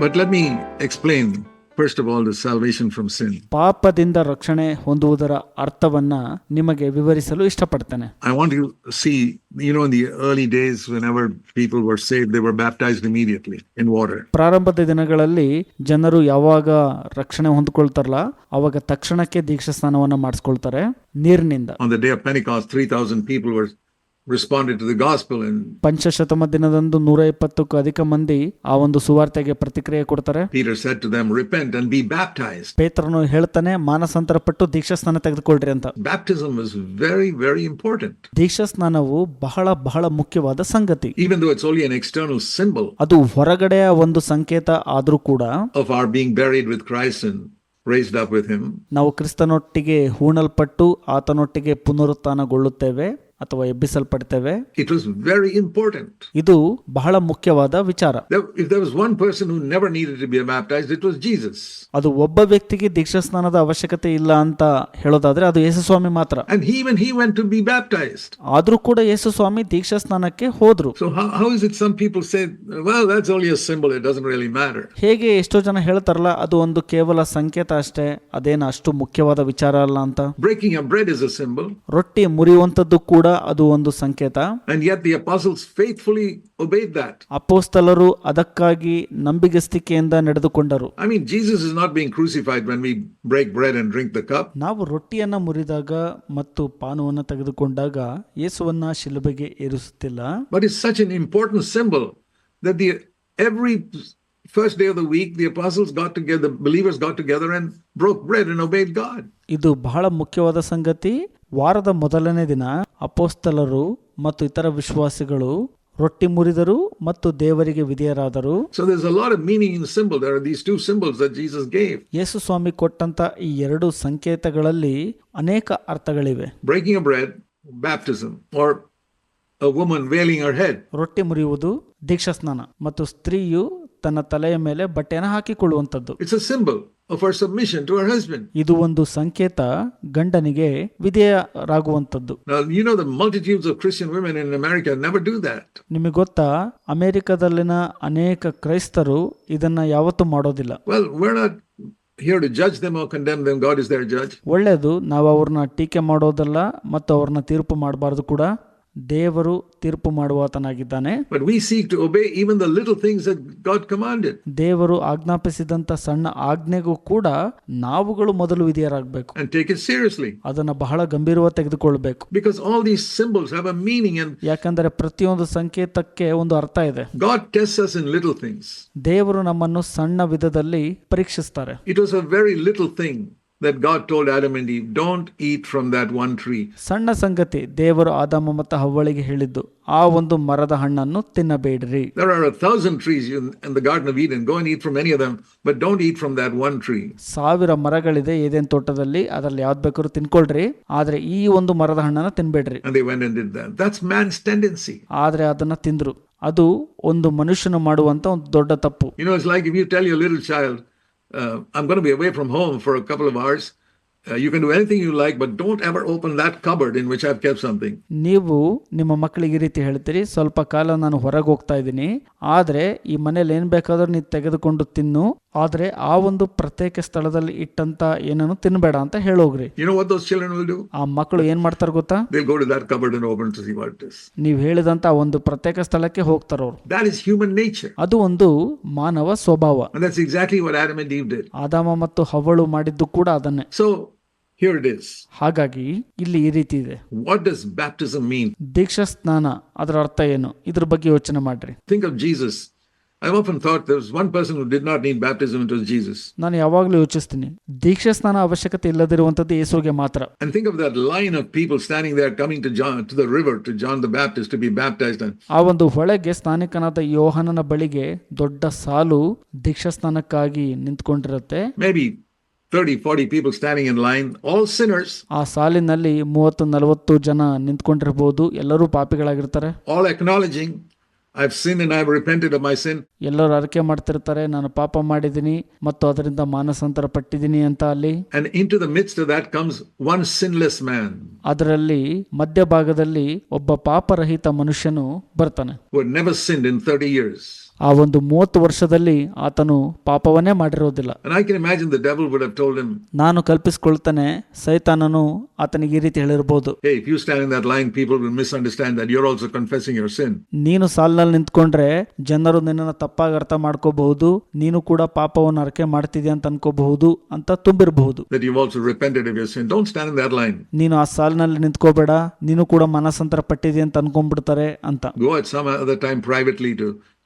But let me explain, first of all, the salvation from sin. ಪಾಪದಿಂದ ರಕ್ಷಣೆ ಹೊಂದುವುದರ ಅರ್ಥವನ್ನ ನಿಮಗೆ ವಿವರಿಸಲು ಇಷ್ಟಪಡ್ತೇನೆ I want you to see, you know, in the early days, whenever people were saved, they were baptized immediately in water. ಪ್ರಾರಂಭದ ದಿನಗಳಲ್ಲಿ ಜನರು ಯಾವಾಗ ರಕ್ಷಣೆ ಹೊಂದಿಕೊಳ್ತಾರಲ್ಲ ಅವಾಗ ತಕ್ಷಣಕ್ಕೆ ದೀಕ್ಷಾ ಸ್ನಾನವನ್ನ ಮಾಡಿಸ್ಕೊಳ್ತಾರೆ ನೀರಿನಿಂದ On the day of Pentecost, 3,000 people were responded to the gospel ಪಂಚಶತಮ ದಿನದಂದು ನೂರ ಇಪ್ಪತ್ತಕ್ಕೂ ಅಧಿಕ ಮಂದಿ ಆ ಒಂದು ಸುವಾರ್ತೆಗೆ ಪ್ರತಿಕ್ರಿಯೆ ಕೊಡ್ತಾರೆ. Peter said them repent and be baptised ಪೇತ್ರನು ಹೇಳ್ತಾನೆ ಮಾನಸಂತರ ಪಟ್ಟು ದೀಕ್ಷಾಸ್ನಾನ ತೆಗೆದುಕೊಳ್ಳ್ರಿ ಅಂತ. Baptism is very very important ದೀಕ್ಷಾಸ್ನಾನವು ಬಹಳ ಬಹಳ ಮುಖ್ಯವಾದ ಸಂಗತಿ. Even though it's external symbol ಅದು ಹೊರಗಡೆಯ ಒಂದು ಸಂಕೇತ ಆದರೂ ಕೂಡ of our being buried with Christ ನಾವು ಕ್ರಿಸ್ತನೊಟ್ಟಿಗೆ ಹೂಣಲ್ಪಟ್ಟು ಆತನೊಟ್ಟಿಗೆ ಪುನರುತ್ಥಾನಗೊಳ್ಳುತ್ತೇವೆ. ಅಥವಾ ಎಬ್ಬಿಸಲ್ಪಡ್ತೇವೆ. ಇಟ್ ವಾಸ್ ವೆರಿ ಇಂಪಾರ್ಟೆಂಟ್ ಇದು ಬಹಳ ಮುಖ್ಯವಾದ ವಿಚಾರ. ಪರ್ಸನ್ ಅದು ಒಬ್ಬ ವ್ಯಕ್ತಿಗೆ ದೀಕ್ಷಾ ಸ್ನಾನದ ಅವಶ್ಯಕತೆ ಇಲ್ಲ ಅಂತ ಹೇಳೋದಾದ್ರೆ ಅದು ಯೇಸುಸ್ವಾಮಿ ಮಾತ್ರ. ಆದ್ರೂ even he went ಕೂಡ ಯೇಸುಸ್ವಾಮಿ ದೀಕ್ಷಾ ಸ್ನಾನಕ್ಕೆ ಹೋದ್ರು. ಹೇಗೆ ಎಷ್ಟೋ ಜನ ಹೇಳ್ತಾರಲ್ಲ ಅದು ಒಂದು ಕೇವಲ ಸಂಕೇತ ಅಷ್ಟೇ ಅದೇನ ಅಷ್ಟು ಮುಖ್ಯವಾದ ವಿಚಾರ ಅಲ್ಲ ಅಂತ. Breaking a bread is a symbol ರೊಟ್ಟಿ ಮುರಿಯುವಂತದ್ದು ಕೂಡ ಅದು ಒಂದು ಸಂಕೇತ. And yet the apostle faithfully obey that ಅಪೋಸ್ತಲರು ಅದಕ್ಕಾಗಿ ನಂಬಿಗಸ್ತಿಕೆಯಿಂದ ನಡೆದುಕೊಂಡರು. I mean Jesus is not be in crucified when break bread and drink that ನಾವು ರೊಟ್ಟಿಯನ್ನು ಮುರಿದಾಗ ಮತ್ತು ಪಾನವನ್ನು ತೆಗೆದುಕೊಂಡಾಗ ಯೇಸುವನ್ನ ಶಿಲುಭೆಗೆ ಏರಿಸುತ್ತಿಲ್ಲ. But is such in important symbol the the a every first day of the week the apostles got together, the believers got together and broke bread and obeyed God. ಇದು ಬಹಳ ಮುಖ್ಯವಾದ ಸಂಗತಿ ವಾರದ ಮೊದಲನೇ ದಿನ ಅಪೋಸ್ತಲರು ಮತ್ತು ಇತರ ವಿಶ್ವಾಸಿಗಳು ರೊಟ್ಟಿ ಮುರಿದರು ಮತ್ತು ದೇವರಿಗೆ ವಿಧೇಯರಾದರು So there's a lot of meaning in the symbol. There are these two symbols that Jesus gave. ಯೇಸು ಸ್ವಾಮಿ ಕೊಟ್ಟಂತ ಈ ಎರಡು ಸಂಕೇತಗಳಲ್ಲಿ ಅನೇಕ ಅರ್ಥಗಳಿವೆ Breaking of bread, baptism, or a woman veiling her head. ರೊಟ್ಟಿ ಮುರಿಯುವುದು ದೀಕ್ಷಾ ಸ್ನಾನ ಮತ್ತು ಸ್ತ್ರೀಯು ತನ್ನ ತಲೆಯ ಮೇಲೆ ಬಟ್ಟೆಯನ್ನು ಹಾಕಿಕೊಳ್ಳುವಂತದ್ದು it's her submission to her husband. ಇದು ಒಂದು ಸಂಕೇತ ಗಂಡನಿಗೆ that. ನಿಮಗೆ ಗೊತ್ತಾ ಅಮೆರಿಕದಲ್ಲಿನ ಅನೇಕ ಕ್ರೈಸ್ತರು ಇದನ್ನ ಯಾವತ್ತೂ ಮಾಡೋದಿಲ್ಲ. ಒಳ್ಳೆಯದು ನಾವು ಅವ್ರನ್ನ ಟೀಕೆ ಮಾಡೋದಲ್ಲ ಮತ್ತು ಅವ್ರನ್ನ ತೀರ್ಪು ಮಾಡಬಾರ್ದು ಕೂಡ ದೇವರು ತೀರ್ಪು ಮಾಡುವಾತನಾಗಿದ್ದಾನೆ. ದೇವರು ಆಜ್ಞಾಪಿಸಿದಂತ ಸಣ್ಣ ಆಜ್ಞೆಗೂ ಕೂಡ ನಾವುಗಳು ಮೊದಲು ವಿಧಿಯರಾಗಬೇಕು. ಅದನ್ನ ಬಹಳ ಗಂಭೀರವಾಗಿ ತೆಗೆದುಕೊಳ್ಬೇಕು. Because all these symbols have a meaning ಯಾಕಂದರೆ ಪ್ರತಿಯೊಂದು ಸಂಕೇತಕ್ಕೆ ಒಂದು ಅರ್ಥ ಇದೆ. God tests us ಇನ್ little things. ದೇವರು ನಮ್ಮನ್ನು ಸಣ್ಣ ವಿಧದಲ್ಲಿ ಪರೀಕ್ಷಿಸ್ತಾರೆ. It was a very little thing. that God told Adam and Eve, don't eat from that one tree. ಸಣ್ಣ ಸಂಗತಿ ದೇವರು ಆದಾಮ ಮತ್ತು ಹವ್ವಳಿಗೆ ಹೇಳಿದ್ದು ಆ ಒಂದು ಮರದ ಹಣ್ಣನ್ನು ತಿನ್ನಬೇಡ್ರಿ There are a thousand trees in, in the Garden of Eden. Go and eat from any of them, but don't eat from that one tree. ಸಾವಿರ ಮರಗಳಿದೆ ಏದೇನ್ ತೋಟದಲ್ಲಿ ಅದ್ರಲ್ಲಿ ಯಾವ್ದು ಬೇಕಾದ್ರೂ ತಿನ್ಕೊಳ್ರಿ ಆದ್ರೆ ಈ ಒಂದು ಮರದ ಹಣ್ಣನ್ನ ತಿನ್ಬೇಡ್ರಿ And they went and did that. That's man's tendency. ಆದ್ರೆ ಅದನ್ನ ತಿಂದ್ರು ಅದು ಒಂದು ಮನುಷ್ಯನು ಮಾಡುವಂತ ಒಂದು ದೊಡ್ಡ ತಪ್ಪು You know, it's like if you tell your little child, uh, I'm going to be away from home for a couple of hours. Uh, you can do anything you like, but don't ever open that cupboard in which I've kept something. ನೀವು ನಿಮ್ಮ ಮಕ್ಕಳಿಗೆ ಈ ರೀತಿ ಹೇಳ್ತೀರಿ ಸ್ವಲ್ಪ ಕಾಲ ನಾನು ಹೊರಗೆ ಹೋಗ್ತಾ ಇದ್ದೀನಿ ಆದ್ರೆ ಈ ಮನೇಲಿ ಏನ್ ಬೇಕಾದ್ರೂ ನೀವು ತೆಗೆದುಕೊಂಡು ತಿನ್ನು ಆದ್ರೆ ಆ ಒಂದು ಪ್ರತ್ಯೇಕ ಸ್ಥಳದಲ್ಲಿ ಇಟ್ಟಂತ ಏನನ್ನು ತಿನ್ಬೇಡ ಅಂತ ಹೇಳೋಗ್ರಿ You know what those children will do? ಆ ಮಕ್ಕಳು ಏನ್ ಮಾಡ್ತಾರೆ ಗೊತ್ತಾ They'll go to that cupboard and open to see what it is. ನೀವು ಹೇಳಿದಂತ ಆ ಒಂದು ಪ್ರತ್ಯೇಕ ಸ್ಥಳಕ್ಕೆ ಹೋಗ್ತಾರವ್ರು That is human nature. ಅದು ಒಂದು ಮಾನವ ಸ್ವಭಾವ And that's exactly what Adam and Eve did. ಆದಾಮ ಮತ್ತು ಹವ್ವಳು ಮಾಡಿದ್ದು ಕೂಡ ಅದನ್ನೇ So here it is. ಹಾಗಾಗಿ ಇಲ್ಲಿ ಈ ರೀತಿ ಇದೆ What does baptism mean? ದೀಕ್ಷಾ ಸ್ನಾನ ಅದರ ಅರ್ಥ ಏನು ಇದ್ರ ಬಗ್ಗೆ ಯೋಚನೆ ಮಾಡ್ರಿ Think of Jesus. I've often thought there was one person who did not need baptism, it was Jesus. ನಾನು ಯಾವಾಗಲೂ ಯೋಚಿಸ್ತೀನಿ ದೀಕ್ಷಾ ಸ್ನಾನ ಅವಶ್ಯಕತೆ ಇಲ್ಲದಿರುವಂತದ್ದು ಯೇಸುವಿಗೆ ಮಾತ್ರ And think of that line of people standing there coming to John to the river to John the Baptist to be baptized. And ಆ ಒಂದು ಹೊಳೆಗೆ ಸ್ನಾನಿಕನಾದ ಯೋಹನನ ಬಳಿಗೆ ದೊಡ್ಡ ಸಾಲು ದೀಕ್ಷಾ ಸ್ನಾನಕ್ಕಾಗಿ ನಿಂತ್ಕೊಂಡಿರುತ್ತೆ maybe 30, 40 people standing in line all sinners, ಆ ಸಾಲಿನಲ್ಲಿ ಮೂವತ್ತು ನಲವತ್ತು ಜನ ನಿಂತ್ಕೊಂಡಿರಬಹುದು ಎಲ್ಲರೂ ಪಾಪಿಗಳಾಗಿರ್ತಾರೆ. All acknowledging I've seen and I've repented of my sin. ಎಲ್ಲರೂ ಅರಕೆ ಮಾಡ್ತಿರ್ತಾರೆ. ನಾನು ಪಾಪ ಮಾಡಿದ್ದೀನಿ ಮತ್ತು ಅದರಿಂದ ಮಾನಸಾಂತರ ಪಟ್ಟಿದ್ದೀನಿ ಅಂತ ಅಲ್ಲಿ. And into the midst of that comes one sinless man. ಅದರಲ್ಲಿ ಮಧ್ಯಭಾಗದಲ್ಲಿ ಒಬ್ಬ ಪಾಪರಹಿತ ಮನುಷ್ಯನು ಬರ್ತಾನೆ. Never sinned in 30 years. ಆ ಒಂದು ಮೂವತ್ತು ವರ್ಷದಲ್ಲಿ ಆತನು ಪಾಪವನ್ನೇ ಮಾಡಿರೋದಿಲ್ಲ. ನಾನು ಕಲ್ಪಿಸಿಕೊಳ್ತಾನೆ ಸೈತಾನನು ಆತನಿಗೆ ಈ ರೀತಿ ಹೇಳಿರಬಹುದು ನೀನು ಸಾಲ್ನಲ್ಲಿ ನಿಂತ್ಕೊಂಡ್ರೆ ಜನರು ನಿನ್ನ ತಪ್ಪಾಗಿ ಅರ್ಥ ಮಾಡ್ಕೋಬಹುದು ನೀನು ಕೂಡ ಪಾಪವನ್ನು ಅರಕೆ ಮಾಡ್ತಿದ್ಯಾ ಅಂತ ಅನ್ಕೋಬಹುದು ಅಂತ ತುಂಬಿರಬಹುದು. ನೀನು ಆ ಸಾಲ್ನಲ್ಲಿ ನಿಂತ್ಕೋಬೇಡ ನೀನು ಕೂಡ ಮನಸ್ಸಂತರ ಪಟ್ಟಿದ್ಯಾ ಅಂತ ಅನ್ಕೊಂಡ್ಬಿಡ್ತಾರೆ ಅಂತ.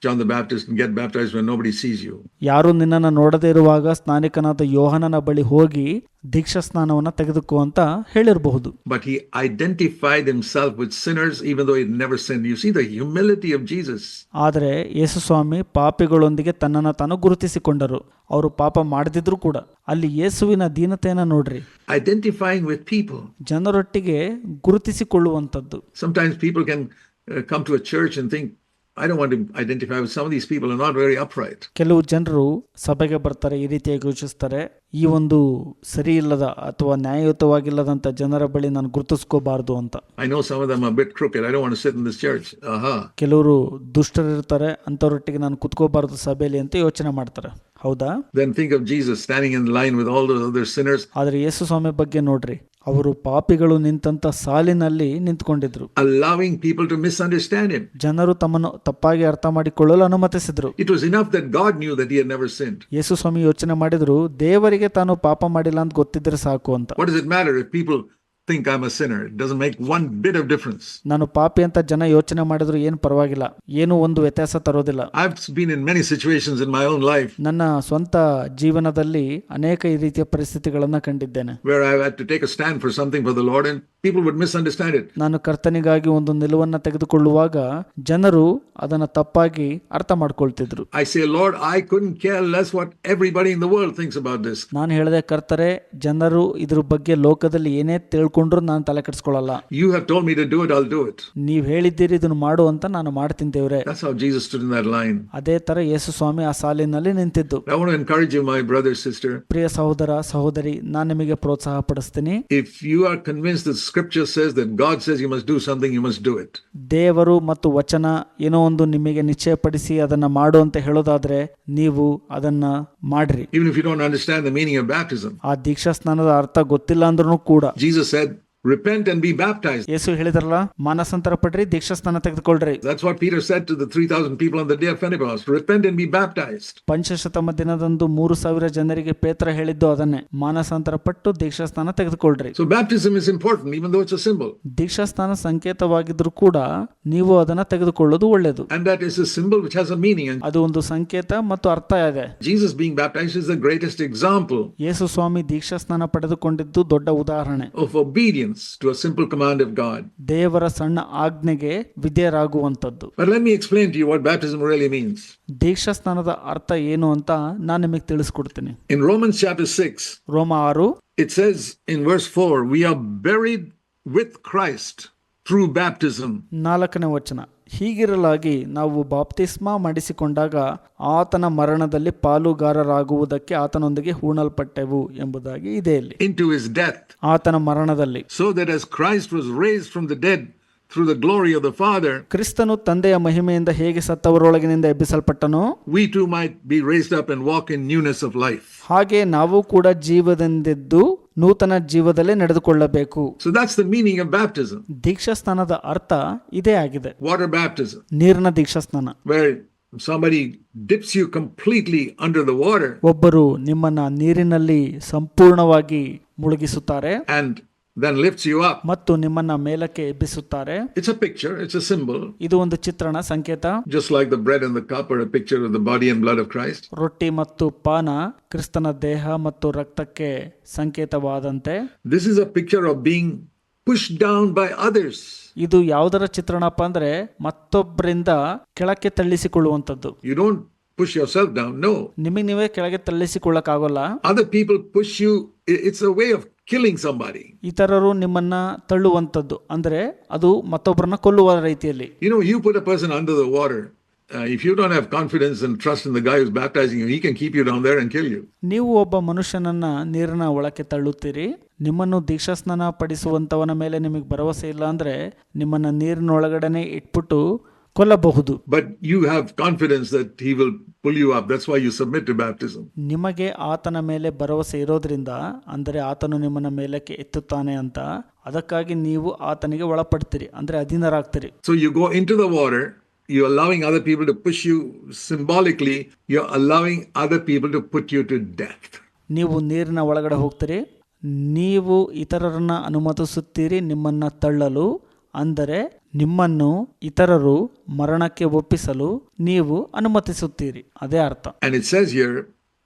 John the Baptist and get baptized when nobody sees you. ಯಾರು ನಿನ್ನನ್ನು ನೋಡದೇ ಇರುವಾಗ ಸ್ನಾನಿಕನಾದ ಯೋಹನನ ಬಳಿ ಹೋಗಿ ದೀಕ್ಷಾ ಸ್ನಾನವನ್ನ ತೆಗೆದುಕೋ ಅಂತ ಹೇಳಿರಬಹುದು But he identified himself with sinners even though he never sinned. You see the humility of Jesus. ಆದರೆ ಯೇಸು ಸ್ವಾಮಿ ಪಾಪಿಗಳೊಂದಿಗೆ ತನ್ನನ್ನು ತಾನು ಗುರುತಿಸಿಕೊಂಡರು ಅವರು ಪಾಪ ಮಾಡದಿದ್ರು ಕೂಡ ಅಲ್ಲಿ ಯೇಸುವಿನ ದೀನತೆಯನ್ನು ನೋಡ್ರಿ Identifying with people. ಜನರೊಟ್ಟಿಗೆ ಗುರುತಿಸಿಕೊಳ್ಳುವಂಥದ್ದು Sometimes people can uh, come to a church and think, I don't want to identify with some of these people are not very upright. ಕೆಲವು ಜನರು ಸಭೆಗೆ ಬರ್ತಾರೆ ಈ ರೀತಿಯಾಗಿ ಯೋಚಿಸ್ತಾರೆ ಈ ಒಂದು ಸರಿ ಇಲ್ಲದ ಅಥವಾ ನ್ಯಾಯಯುತವಾಗಿಲ್ಲದಂತ ಜನರ ಬಳಿ ನಾನು ಗುರುತಿಸ್ಕೋಬಾರದು ಅಂತ I know some of them are a bit crooked. I don't want to sit in this church. ಕೆಲವರು ಕೆಲವರು ದುಷ್ಟರಿರ್ತಾರೆ ಅಂತವರೊಟ್ಟಿಗೆ ನಾನು ಕುತ್ಕೋಬಾರ್ದು ಸಭೆಯಲ್ಲಿ ಅಂತ ಯೋಚನೆ ಮಾಡ್ತಾರೆ ಹೌದಾ Then think of Jesus standing in line with all those other sinners, ಆದರೆ ಯೇಸು ಸ್ವಾಮಿ ಬಗ್ಗೆ ನೋಡ್ರಿ ಅವರು ಪಾಪಿಗಳು ನಿಂತ ಸಾಲಿನಲ್ಲಿ ನಿಂತ್ಕೊಂಡಿದ್ರು. Allowing people to misunderstand him ಜನರು ತಮ್ಮನ್ನು ತಪ್ಪಾಗಿ ಅರ್ಥ ಮಾಡಿಕೊಳ್ಳಲು ಅನುಮತಿಸಿದ್ರು. It was enough that God knew that he had never sinned Yesu ಸ್ವಾಮಿ ಯೋಚನೆ ಮಾಡಿದ್ರು ದೇವರಿಗೆ ತಾನು ಪಾಪ ಮಾಡಿಲ್ಲ ಅಂತ ಗೊತ್ತಿದ್ರೆ ಸಾಕು ಅಂತ. What is it matter if people think I'm a sinner? It doesn't make one bit of difference. ನಾನು ಪಾಪಿ ಅಂತ ಜನ ಯೋಚನೆ ಮಾಡಿದ್ರು ಏನು ಪರವಾಗಿಲ್ಲ ಏನು ಒಂದು ವ್ಯತ್ಯಾಸ ತರೋದಿಲ್ಲ I've been in many situations in my own life ನನ್ನ ಸ್ವಂತ ಜೀವನದಲ್ಲಿ ಅನೇಕ ಈ ರೀತಿಯ ಪರಿಸ್ಥಿತಿಗಳನ್ನು ಕಂಡಿದ್ದೇನೆ where I had to take a stand for something for the Lord and people would misunderstand it. ನಾನು ಕರ್ತನಿಗಾಗಿ ಒಂದು ನಿಲುವನ್ನ ತೆಗೆದುಕೊಳ್ಳುವಾಗ ಜನರು ಅದನ್ನ ತಪ್ಪಾಗಿ ಅರ್ಥ ಮಾಡ್ಕೊಳ್ತಿದ್ರು I say, Lord I could care less what everybody in the world thinks about this ನಾನು ಹೇಳಿದೆ ಕರ್ತರೆ ಜನರು ಇದ್ರ ಬಗ್ಗೆ ಲೋಕದಲ್ಲಿ ಏನೇ ತಿಳ್ಕೊಂಡ್ರು ನಾನು ತಲೆ ಕೆಡಿಸ್ಕೊಳ್ಳಲ್ಲ You have told me to do it, I'll do it. ನೀವು ಹೇಳಿದ್ದೀರಿ ಇದನ್ನು ಮಾಡು ಅಂತ ನಾನು ಮಾಡ್ತೀನಿ ದೇವ್ರೆ That's how Jesus stood in that line. ಅದೇ ತರ ಯೇಸು ಸ್ವಾಮಿ ಆ ಸಾಲಿನಲ್ಲಿ ನಿಂತಿದ್ದು I want to encourage you, my brother, sister. ಪ್ರಿಯ ಸಹೋದರ ಸಹೋದರಿ ನಾನು ನಿಮಗೆ ಪ್ರೋತ್ಸಾಹ ಪಡಿಸ್ತೀನಿ If you are convinced that scripture says that God says you must do something, you must do it. ದೇವರು ಮತ್ತು ವಚನ ಏನೋ ಒಂದು ನಿಮಗೆ ನಿಶ್ಚಯಪಡಿಸಿ ಅದನ್ನ ಮಾಡು ಅಂತ ಹೇಳೋದಾದ್ರೆ ನೀವು ಅದನ್ನ ಮಾಡ್ರಿ Even if you don't understand the meaning of baptism. ಆ ದೀಕ್ಷಾ ಸ್ನಾನದ ಅರ್ಥ ಗೊತ್ತಿಲ್ಲ ಅಂದ್ರೂ ಕೂಡ Jesus said, Repent and be baptized. Yesu ಹೇಳಿದ್ರಲ್ಲ ಮಾನಸಾಂತರ ಪಡ್ರಿ diksha sthana ತೆಗೆದುಕೊಳ್ರಿ That's what Peter said to the 3,000 people on the day of Pentecost. Repent and be baptized. ಪಂಚಶತಮ ದಿನದಂದು ಮೂರು ಸಾವಿರ ಜನರಿಗೆ ಪೇತ್ರ ಹೇಳಿದ್ದು ಅದನ್ನೇ ಮಾನಸಾಂತರ ಪಟ್ಟು ದೀಕ್ಷಾ ಸ್ನಾನ ತೆಗೆದುಕೊಳ್ರಿ So baptism is important, even though it's a symbol. ದೀಕ್ಷಾ ಸ್ನಾನ ಸಂಕೇತವಾಗಿದ್ರು ಕೂಡ ನೀವು ಅದನ್ನ ತೆಗೆದುಕೊಳ್ಳೋದು ಒಳ್ಳೆಯದು And that is a symbol which has a meaning. And ಅದು ಒಂದು ಸಂಕೇತ ಮತ್ತು ಅರ್ಥ ಇದೆ Jesus being baptized is the greatest example Yesu Swami diksha sthana ಪಡೆದುಕೊಂಡಿದ್ದು ದೊಡ್ಡ ಉದಾಹರಣೆ of obedience to a simple command of God. ದೇವರ ಸಣ್ಣ ಆಜ್ಞೆಗೆ ವಿಧೇಯರಾಗುವಂಥದ್ದು But let me explain to you what baptism really means. ದೀಕ್ಷಾ ಸ್ನಾನದ ಅರ್ಥ ಏನು ಅಂತ ನಾನು ನಿಮಗೆ ತಿಳಿಸ್ಕೊಡ್ತೀನಿ In Romans chapter 6, ರೋಮ ಆರು it says in verse 4, we are buried with Christ through baptism. ನಾಲ್ಕನೇ ವಚನ ಹೀಗಿರಲಾಗಿ ನಾವು ಬಾಪ್ತಿಸ್ಮ ಮಾಡಿಸಿಕೊಂಡಾಗ ಆತನ ಮರಣದಲ್ಲಿ ಪಾಲುಗಾರರಾಗುವುದಕ್ಕೆ ಆತನೊಂದಿಗೆ ಹೂಣಲ್ಪಟ್ಟೆವು ಎಂಬುದಾಗಿ ಇದೆ ಆತನ ಮರಣದಲ್ಲಿ. So that as Christ was raised from the dead through the glory of the father ಕ್ರಿಸ್ತನು ತಂದೆಯ ಮಹಿಮೆಯಿಂದ ಹೇಗೆ ಸತ್ತವರೊಳಗಿನಿಂದ ಎಬ್ಬಿಸಲ್ಪಟ್ಟನು we too may be raised up and walk in newness of life ಹಾಗೆ ನಾವು ಕೂಡ ಜೀವದಿಂದೆದ್ದು ನೂತನ ಜೀವದಲ್ಲಿ ನಡೆದುಕೊಳ್ಳಬೇಕು. ಮೀನಿಂಗ್ ದೀಕ್ಷಾ ಸ್ನಾನದ ಅರ್ಥ ಇದೇ ಆಗಿದೆ. ವಾಟರ್ ಬ್ಯಾಪ್ಟಿಸಂ ನೀರಿನ ದೀಕ್ಷಾ ಸ್ನಾನ well somebody dips you completely under the water ಒಬ್ಬರು ನಿಮ್ಮನ್ನ ನೀರಿನಲ್ಲಿ ಸಂಪೂರ್ಣವಾಗಿ ಮುಳುಗಿಸುತ್ತಾರೆ. And then lifts you up. ಮತ್ತು ನಿಮ್ಮನ್ನ ಮೇಲಕ್ಕೆ ಎಬ್ಬಿಸುತ್ತಾರೆ It's a picture, it's a symbol, ಇದು ಒಂದು ಚಿತ್ರಣ ಸಂಕೇತ just like the bread and the cup are a picture of the body and blood of Christ. ರೊಟ್ಟಿ ಮತ್ತು ಪಾನ ಕ್ರಿಸ್ತನ ದೇಹ ಮತ್ತು ರಕ್ತಕ್ಕೆ ಸಂಕೇತವಾದಂತೆ This is a picture of being pushed down by others. ಇದು ಯಾವುದರ ಚಿತ್ರಣಪ್ಪ ಅಂದ್ರೆ ಮತ್ತೊಬ್ಬರಿಂದ ಕೆಳಕ್ಕೆ ತಳ್ಳಿಸಿಕೊಳ್ಳುವಂಥದ್ದು You don't push yourself down, no. ನಿಮಗೆ ನೀವೇ ಕೆಳಗೆ ತಳ್ಳಿಸಿಕೊಳ್ಳಕ್ಕಾಗಲ್ಲ Other people push you, i- it's a way of killing ಸಂಬಾರಿ ಇತರರು ನಿಮ್ಮನ್ನ ತಳ್ಳುವಂಥದ್ದು ಅಂದ್ರೆ ಅದು ಮತ್ತೊಬ್ಬರನ್ನ ಕೊಲ್ಲುವ ರೀತಿಯಲ್ಲಿ You know you person under the water. Uh, if you don't have confidence and trust in the guy who's baptizing you, he can keep you down there and kill you. ನೀವು ಒಬ್ಬ ಮನುಷ್ಯನನ್ನ ನೀರಿನ ಒಳಕ್ಕೆ ತಳ್ಳುತ್ತೀರಿ ನಿಮ್ಮನ್ನು ದೀಕ್ಷಾಸ್ನಾನ ಪಡಿಸುವಂತವನ ಮೇಲೆ ನಿಮಗೆ ಭರವಸೆ ಇಲ್ಲ ಅಂದ್ರೆ ನಿಮ್ಮನ್ನ ನೀರಿನ ಒಳಗಡೆನೆ ಇಟ್ಬಿಟ್ಟು ಕೊಲ್ಲಬಹುದು But you have confidence that He will pull you up. That's why you submit to baptism. ನಿಮಗೆ ಆತನ ಮೇಲೆ ಭರವಸೆ ಇರೋದ್ರಿಂದ ಅಂದರೆ ಆತನು ನಿಮ್ಮನ್ನ ಮೇಲಕ್ಕೆ ಎತ್ತುತ್ತಾನೆ ಅಂತ ಅದಕ್ಕಾಗಿ ನೀವು ಆತನಿಗೆ ಒಳಪಡ್ತೀರಿ ಅಂದ್ರೆ ಅಧೀನರಾಗ್ತೀರಿ So you go into the water, you're allowing other people to push you symbolically, you're allowing other people to put you to death. ನೀವು ನೀರಿನ ಒಳಗಡೆ ಹೋಗ್ತೀರಿ ನೀವು ಇತರರನ್ನ ಅನುಮತಿಸುತ್ತೀರಿ ನಿಮ್ಮನ್ನ ತಳ್ಳಲು ಅಂದರೆ ನಿಮ್ಮನ್ನು ಇತರರು ಮರಣಕ್ಕೆ ಒಪ್ಪಿಸಲು ನೀವು ಅನುಮತಿಸುತ್ತೀರಿ. ಅದೇ ಅರ್ಥ. And it says here,